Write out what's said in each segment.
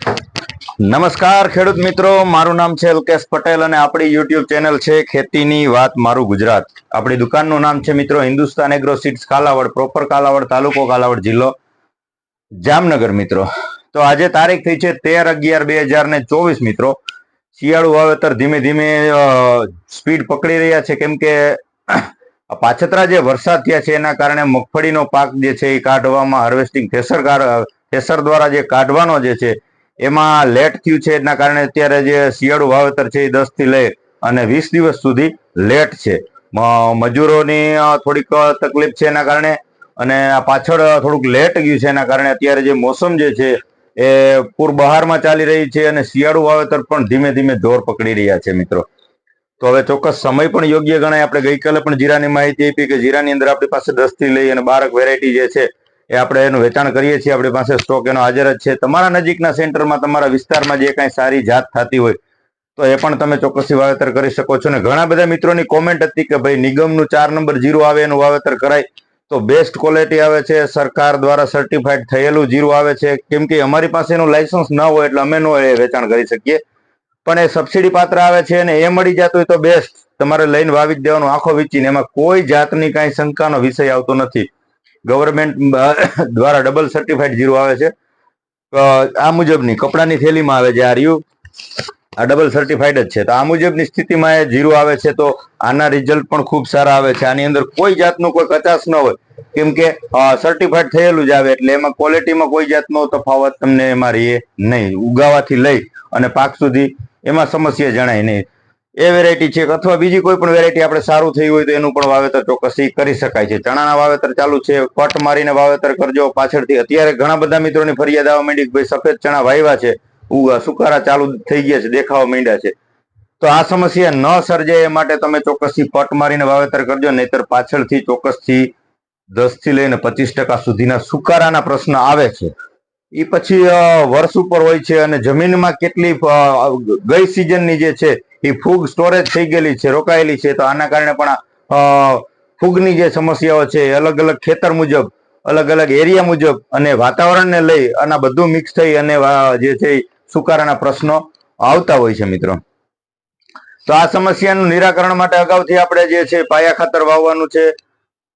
નમસ્કાર, ખેડૂત મિત્રો. મારું નામ છે અલ્કેશ પટેલ અને આપણી યુટ્યુબ ચેનલ છે ખેતીની વાત મારું ગુજરાત. આપણી દુકાનનું નામ છે મિત્રો Hindustan agro seeds Kalavad proper Kalavad, તાલુકો કાલાવડ જિલ્લો જામનગર, મિત્રો. તો આજે તારીખ થઈ છે તેર અગિયાર બે હજાર ને ચોવીસ, મિત્રો. શિયાળુ વાવેતર ધીમે ધીમે સ્પીડ પકડી રહ્યા છે. કેમ કે પાછતરા જે વરસાદ થયા છે એના કારણે મગફળીનો પાક જે છે એ કાઢવામાં હાર્વેસ્ટિંગ થેસર થેસર દ્વારા જે કાઢવાનો જે છે એમાં લેટ થયું છે એના કારણે અત્યારે જે શિયાળુ વાવેતર છે એ દસથી લઈ અને વીસ દિવસ સુધી લેટ છે. મજૂરોની થોડીક તકલીફ છે એના કારણે અને પાછળ થોડુંક લેટ ગયું છે એના કારણે અત્યારે જે મોસમ જે છે એ પૂર બહારમાં ચાલી રહી છે અને શિયાળુ વાવેતર પણ ધીમે ધીમે જોર પકડી રહ્યા છે મિત્રો. તો હવે ચોક્કસ સમય પણ યોગ્ય ગણાય. આપણે ગઈકાલે પણ જીરાની માહિતી આપી કે જીરાની અંદર આપણી પાસે દસથી લઈ અને બારક વેરાયટી જે છે એ આપણે એનું વેચાણ કરીએ છીએ, આપણી પાસે સ્ટોક એનો હાજર જ છે. તમારા નજીકના સેન્ટરમાં, તમારા વિસ્તારમાં જે કાંઈ સારી જાત થતી હોય, તો એ પણ તમે ચોક્કસથી વાવેતર કરી શકો છો. ને ઘણા બધા મિત્રોની કોમેન્ટ હતી કે ભાઈ નિગમનું ચાર નંબર જીરું આવે એનું વાવેતર કરાય, તો બેસ્ટ ક્વોલિટી આવે છે. સરકાર દ્વારા સર્ટિફાઈડ થયેલું જીરું આવે છે. કેમ કે અમારી પાસે એનું લાયસન્સ ન હોય એટલે અમે ન એ વેચાણ કરી શકીએ. પણ એ સબસિડી પાત્ર આવે છે અને એ મળી જતું હોય તો બેસ્ટ તમારે લઈને વાવી જ દેવાનો, આખો વીચીને. એમાં કોઈ જાતની કાંઈ શંકાનો વિષય આવતો નથી. ગવર્મેન્ટ દ્વારા ડબલ સર્ટિફાઈડ જીરું આવે છે. આ મુજબની કપડાની થેલીમાં આવે છે, આ રહ્યું આ ડબલ સર્ટિફાઈડ જ છે. તો આ મુજબની સ્થિતિમાં એ જીરું આવે છે, તો આના રિઝલ્ટ પણ ખૂબ સારા આવે છે. આની અંદર કોઈ જાતનું કોઈ કચાશ ન હોય. કેમ કે સર્ટિફાઈડ થયેલું જ આવે, એટલે એમાં ક્વોલિટીમાં કોઈ જાતનો તફાવત તમને એમાં રહીએ નહીં. ઉગાવાથી લઈ અને પાક સુધી એમાં સમસ્યા જણાય નહીં. એ વેરાયટી છે અથવા બીજી કોઈ પણ વેરાયટી આપણે સારું થયું હોય તો એનું પણ વાવેતર ચોક્કસથી કરી શકાય છે. ચણાના વાવેતર ચાલુ છે પટ મારીને વાવેતર કરજો. પાછળથી અત્યારે ઘણા બધા મિત્રોની ફરિયાદ આવવા માંડી કે ભાઈ સફેદ ચણા વાવ્યા છે, ઉગા સુકારા ચાલુ થઈ ગયા છે, દેખાવા માંડ્યા છે. તો આ સમસ્યા ન સર્જે એ માટે તમે ચોક્કસથી પટ મારીને વાવેતર કરજો, નહીતર પાછળથી ચોક્કસથી દસથી લઈને પચીસ ટકા સુધીના સુકારાના પ્રશ્ન આવે છે. એ પછી વર્ષ ઉપર હોય છે અને જમીનમાં કેટલી ગઈ સિઝનની જે છે એ ફૂગ સ્ટોરેજ થઈ ગયેલી છે, રોકાયેલી છે. તો આના કારણે પણ ફૂગની જે સમસ્યાઓ છે અલગ અલગ ખેતર મુજબ, અલગ અલગ એરિયા મુજબ અને વાતાવરણને લઈ આના બધું મિક્સ થઈ અને જે છે સુકારાના પ્રશ્નો આવતા હોય છે મિત્રો. તો આ સમસ્યાનું નિરાકરણ માટે અગાઉથી આપણે જે છે પાયા ખાતર વાવવાનું છે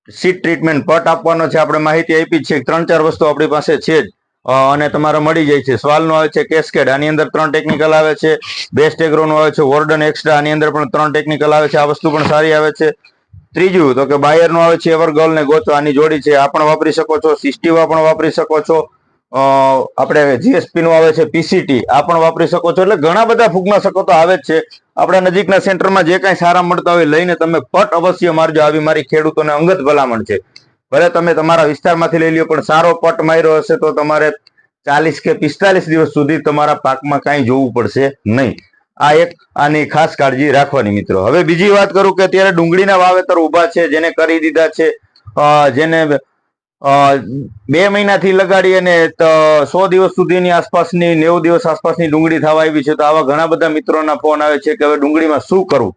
સીટ ટ્રીટમેન્ટ પટ આપવાનો છે. આપણે માહિતી આપી છે ત્રણ ચાર વસ્તુ આપણી પાસે છે જ. અને તમારે મળી જાય છે. સ્વાલનો આવે છે, કેસ્કેડ. આની અંદર ત્રણ ટેકનિકલ આવે છે. બેસ્ટ એગ્રોનું આવે છે, વોર્ડન એક્સ્ટ્રા. આની અંદર પણ ત્રણ ટેકનિકલ આવે છે. આ વસ્તુ પણ સારી આવે છે. ત્રીજું, તો કે બાયરનું આવે છે એવરગર્લ ને ગોતો. આની જોડી છે. આ પણ વાપરી શકો છો. સિસ્ટીવા પણ વાપરી શકો છો. આપણે જીએસપીનું આવે છે, પીસીટી. આ પણ વાપરી શકો છો. એટલે ઘણા બધા ફૂગનાશકો તો આવે જ છે. આપણા નજીકના સેન્ટરમાં જે કાંઈ સારા મળતા હોય લઈને તમે પટ અવશ્ય મારજો. આવી મારી ખેડૂતોને અંગત ભલામણ છે. ભલે તમે તમારા વિસ્તારમાંથી લઈ લ્યો, પણ સારો પટ માર્યો હશે તો તમારે ચાલીસ કે પિસ્તાલીસ દિવસ સુધી તમારા પાકમાં કાંઈ જોવું પડશે નહીં. આ એક આની ખાસ કાળજી રાખવાની મિત્રો. હવે બીજી વાત કરું કે અત્યારે ડુંગળીના વાવેતર ઊભા છે, જેને કરી દીધા છે જેને બે મહિનાથી લગાડી અને સો દિવસ સુધીની આસપાસની, નેવું દિવસ આસપાસની ડુંગળી થવા આવી છે. તો આવા ઘણા બધા મિત્રોના ફોન આવે છે કે હવે ડુંગળીમાં શું કરવું?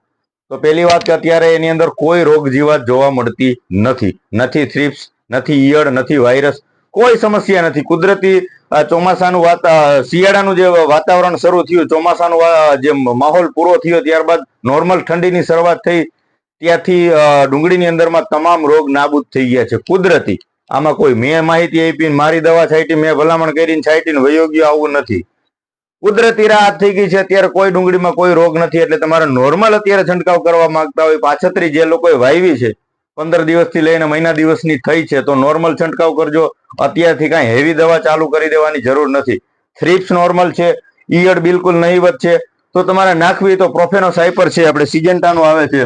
તો પહેલી વાત કે અત્યારે એની અંદર કોઈ રોગ જીવાત જોવા મળતી નથી. નથી થ્રીપ્સ નથી ઈયળ, નથી વાયરસ કોઈ સમસ્યા નથી. કુદરતી ચોમાસાનું વાતા શિયાળાનું જે વાતાવરણ શરૂ થયું, ચોમાસાનું જે માહોલ પૂરો થયો ત્યારબાદ નોર્મલ ઠંડીની શરૂઆત થઈ, ત્યાંથી ડુંગળીની અંદરમાં તમામ રોગ નાબૂદ થઈ ગયા છે. કુદરતી. આમાં કોઈ મેં માહિતી આપી મારી દવા છાંટી, મેં ભલામણ કરીને છાંટીને વયોગ્ય આવું નથી. કુદરતી રાહત થઈ ગઈ છે. અત્યારે કોઈ ડુંગળીમાં કોઈ રોગ નથી. એટલે તમારે નોર્મલ અત્યારે છંટકાવ કરવા માંગતા હોય પાછતરી જે લોકોએ વાવી છે, પંદર દિવસથી લઈને મહિના દિવસની થઈ છે, તો નોર્મલ છંટકાવ કરજો. અત્યારથી કાંઈ હેવી દવા ચાલુ કરી દેવાની જરૂર નથી. થ્રીપ્સ નોર્મલ છે, ઈયળ બિલકુલ નહીવત છે. તો તમારે નાખવી તો પ્રોફેનો સાયપર છે. આપણે સિજન્ટાનું આવે છે.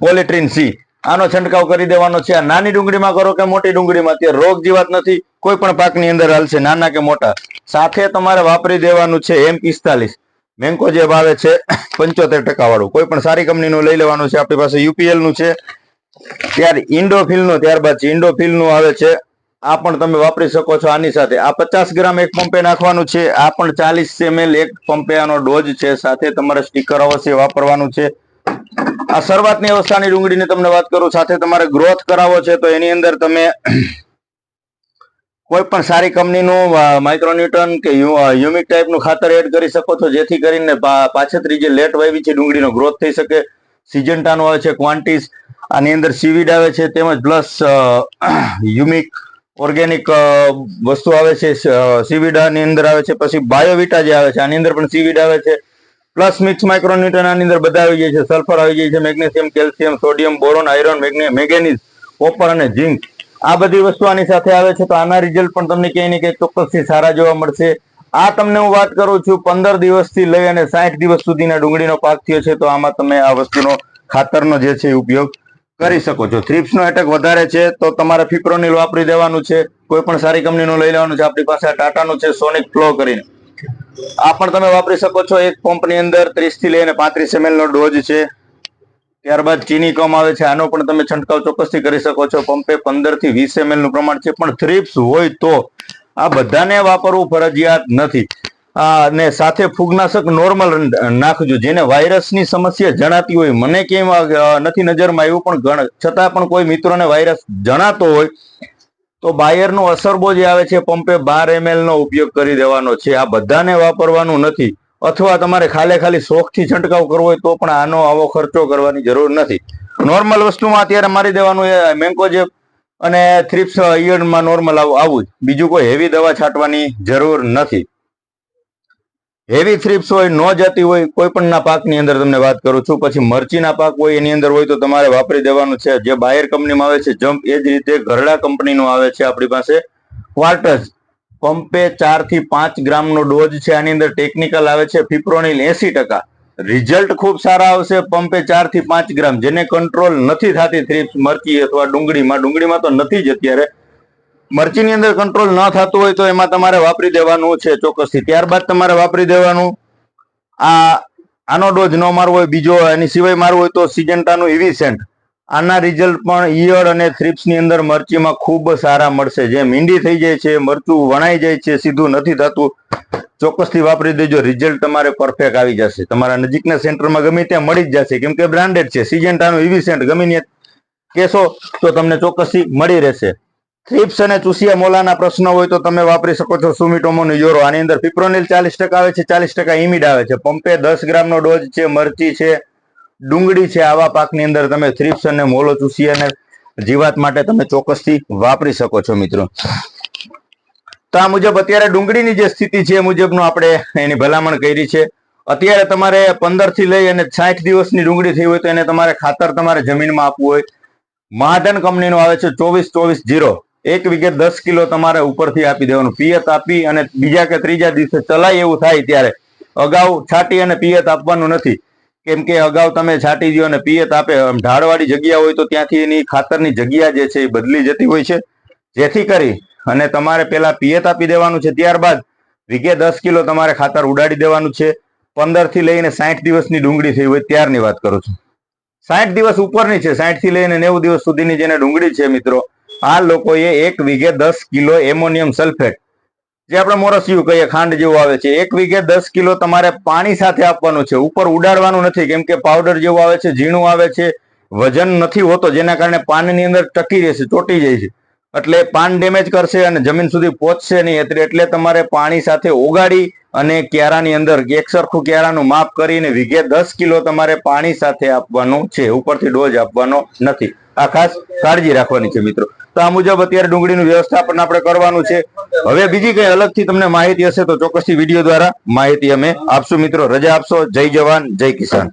પોલેટ્રીન સી આનો છંટકાવ કરી દેવાનો છે. આ નાની ડુંગળીમાં કરો કે મોટી ડુંગળીમાં? તે રોગ જીવાત નથી. કોઈ પણ પાકની અંદર હાલશે, નાના કે મોટા. સાથે તમારે વાપરી દેવાનું છે એમ પિસ્તાલીસ. મેંગો જે ભાવે છે, પંચોતેર વાળું કોઈ પણ સારી કંપનીનું લઈ લેવાનું છે. આપણી પાસે યુપીએલનું છે. ત્યારે ઇન્ડોફિલનું, ત્યારબાદ છે ઇન્ડોફિલનું આવે છે, આ પણ તમે વાપરી શકો છો આની સાથે. આ પચાસ ગ્રામ એક પંપે નાખવાનું છે. આ પણ ચાલીસ એમએલ એક પંપે આનો ડોઝ છે. સાથે તમારે સ્ટીકર અવશ્ય વાપરવાનું છે. આ શરૂઆતની અવસ્થાની ડુંગળીની તમને વાત કરું, સાથે તમારે ગ્રોથ કરાવો છે, તો એની અંદર તમે કોઈ પણ સારી કંપનીનું માઇક્રોન્યુટન કે યુમિક ટાઈપનું ખાતર એડ કરી શકો છો, જેથી કરીને પાછળ જે લેટ વાવી છે, ડુંગળીનો ગ્રોથ થઈ શકે. સિજન્ટાનો આવે છે ક્વાન્ટિસ આની અંદર સીવીડ આવે છે, તેમજ પ્લસ યુમિક ઓર્ગેનિક વસ્તુ આવે છે સીવીડાની અંદર આવે છે, પછી બાયોવિટા જે આવે છે, આની અંદર પણ સીવીડ આવે છે. પ્લસ મિક્સ માઇક્રોન્યુટન આની અંદર બધા આવી જાય છે. સલ્ફર આવી જાય છે, magnesium, calcium, sodium, boron, iron manganese, copper અને ઝીંક. આ બધી વસ્તુ આની સાથે આવે છે. તો આના રિઝલ્ટ પણ તમને ક્યાંય ને ક્યાંય ચોક્કસથી સારા જોવા મળશે. આ તમને હું વાત કરું છું પંદર દિવસથી લઈ અને સાઠ દિવસ સુધીના ડુંગળીનો પાક થયો છે. તો આમાં તમે આ વસ્તુનો ખાતરનો જે છે ઉપયોગ કરી શકો છો. થ્રિપ્સ નો એટેક વધારે છે, તો તમારે ફિપ્રોનિલ વાપરી દેવાનું છે. કોઈ પણ સારી કંપનીનું લઈ લેવાનું છે. આપણી પાસે ટાટાનું છે, સોનિક ફ્લો કરીને. આ પણ તમે વાપરી શકો છો. એક પંપની અંદર ત્રીસથી લઈને પાંત્રીસ એમએલ નો ડોઝ છે. ત્યારબાદ ચીની કમ આવે છે. આનો પણ તમે છંટકાવ ચોક્કસથી કરી શકો છો. પંપે પંદરથી વીસ એમએલનું પ્રમાણ છે. પણ થ્રીપ્સ હોય તો આ બધાને વાપરવું ફરજિયાત નથી. અને સાથે ફૂગનાશક નોર્મલ નાખજો. જેને વાયરસની સમસ્યા જણાતી હોય. મને કેમ નથી નજરમાં આવ્યું, પણ છતાં પણ કોઈ મિત્રોને વાયરસ જણાતો હોય તો બાયરનો અસરબો જે આવે છે. પંપે બાર એમએલ નો ઉપયોગ કરી દેવાનો છે. આ બધાને વાપરવાનું નથી. અથવા તમારે ખાલે ખાલી શોખથી છંટકાવ કરવો હોય તો પણ આનો આવો ખર્ચો કરવાની જરૂર નથી. નોર્મલ વસ્તુમાં અત્યારે મારી દેવાનું એ મેન્કોજેબ અને થ્રિપ્સ ઈયળમાં નોર્મલ આવું જ. બીજું કોઈ હેવી દવા છાંટવાની જરૂર નથી. હેવી થ્રિપ્સ હોય, ન જતી હોય, કોઈ પણ પાકની અંદર તમને વાત કરું છું. પછી મરચીના પાક હોય, એની અંદર હોય તો તમારે વાપરી દેવાનું છે. જે બાયર કંપનીમાં આવે છે, જમ્પ, એ જ રીતે ગરડા કંપનીનું આવે છે આપણી પાસે. ક્વાર્ટર્સ પંપે ચારથી પાંચ ગ્રામનો ડોઝ છે. આની અંદર ટેકનિકલ આવે છે ફિપ્રોનિલ એસી ટકા. રિઝલ્ટ ખૂબ સારા આવશે, પંપે ચારથી પાંચ ગ્રામ. જેને કંટ્રોલ નથી થતી થ્રીપ્સ મરચી અથવા ડુંગળીમાં. ડુંગળીમાં તો નથી જ અત્યારે. મરચીની અંદર કંટ્રોલ ન થતું હોય તો એમાં તમારે વાપરી દેવાનું છે ચોક્કસથી. ત્યારબાદ તમારે વાપરી દેવાનું આ, આનો ડોઝ ન મારવો હોય, બીજો એની સિવાય મારવો હોય તો સિજન્ટાનું ઇવિસેન્ટ આના રિઝલ્ટ પણ ઈયળ અને થ્રિપ્સની અંદર મરચીમાં ખૂબ સારા મળશે. જે મીંડી થઈ જાય છે, મરચું વણાઈ જાય છે, સીધું નથી થતું. ચોક્કસથી વાપરી દેજો રિઝલ્ટ તમારે પરફેક્ટ આવી જશે. તમારા નજીકના સેન્ટરમાં ગમે ત્યાં મળી જ જશે. કેમ કે બ્રાન્ડેડ છે. સિજન્ટાનું ઇવિસેન્ટ ગમે ત્યાં કેશો તો તમને ચોક્કસથી મળી રહેશે. થ્રિપ્સ અને ચૂસિયા મોલાના પ્રશ્નો હોય તો તમે વાપરી શકો છો સુમિટોમોનો યોરો. આની અંદર ફિપ્રોનિલ ચાલીસ ટકા આવે છે, ચાલીસ ટકા ઇમિડ આવે છે. પંપે દસ ગ્રામનો ડોઝ છે, મરચી છે, ડુંગળી છે, આવા પાકની અંદર તમે થ્રિપ્સ અને મોલો ચૂસિયાને જીવાત માટે તમે ચોક્કસથી વાપરી શકો છો મિત્રો. તો આ મુજબ અત્યારે ડુંગળીની જે સ્થિતિ છે એ મુજબનું આપણે એની ભલામણ કરી છે. અત્યારે તમારે પંદરથી લઈ અને સાઠ દિવસની ડુંગળી થઈ હોય તો એને તમારે ખાતર તમારે જમીનમાં આપવું હોય. મહાધન કંપનીનું આવે છે ચોવીસ ચોવીસ જીરો. એક વીઘે દસ કિલો તમારે ઉપરથી આપી દેવાનું. પિયત આપી અને બીજા કે ત્રીજા દિવસે ચલાય એવું થાય ત્યારે અગાઉ છાંટી અને પિયત આપવાનું નથી. કેમ કે અગાઉ તમે છાંટી દો અને પિયત આપે ઢાળવાળી જગ્યા હોય તો ત્યાંથી એની ખાતરની જગ્યા જે છે એ બદલી જતી હોય છે. જેથી કરી અને તમારે પેલા પિયત આપી દેવાનું છે ત્યારબાદ વીઘે દસ કિલો તમારે ખાતર ઉડાડી દેવાનું છે. પંદરથી લઈને સાઠ દિવસની ડુંગળી થઈ હોય ત્યારની વાત કરું છું. સાઠ દિવસ ઉપરની છે સાઠથી લઈને નેવું દિવસ સુધીની જેને ડુંગળી છે મિત્રો આ લોકોએ એક વીઘે દસ કિલો એમોનિયમ સલ્ફેટ, જે આપણે મોરસિયું કહીએ, ખાંડ જેવું આવે છે, એક વીઘે દસ કિલો તમારે પાણી સાથે આપવાનું છે. ઉપર ઉડાડવાનું નથી, કેમ કે પાવડર જેવું આવે છે, ઝીણું આવે છે, વજન નથી હોતો, જેના કારણે પાનની અંદર ટકી રહેશે ચોટી જાય છે. એટલે પાન ડેમેજ કરશે અને જમીન સુધી પહોંચશે નહીં, એટલે એટલે તમારે પાણી સાથે ઓગાળી અને ક્યારાની અંદર, એક સરખું ક્યારાનું માપ કરીને વીઘે દસ કિલો તમારે પાણી સાથે આપવાનું છે. ઉપરથી ડોઝ આપવાનો નથી. આ ખાસ કાળજી રાખવાની છે મિત્રો. તો આ મુજબ અત્યારે ડુંગળીનું વ્યવસ્થાપન આપણે કરવાનું છે. હવે બીજી કઈ અલગથી તમને માહિતી હશે તો ચોક્કસથી વીડિયો દ્વારા માહિતી અમે આપશું. મિત્રો, રજા આપશો. જય જવાન, જય કિસાન.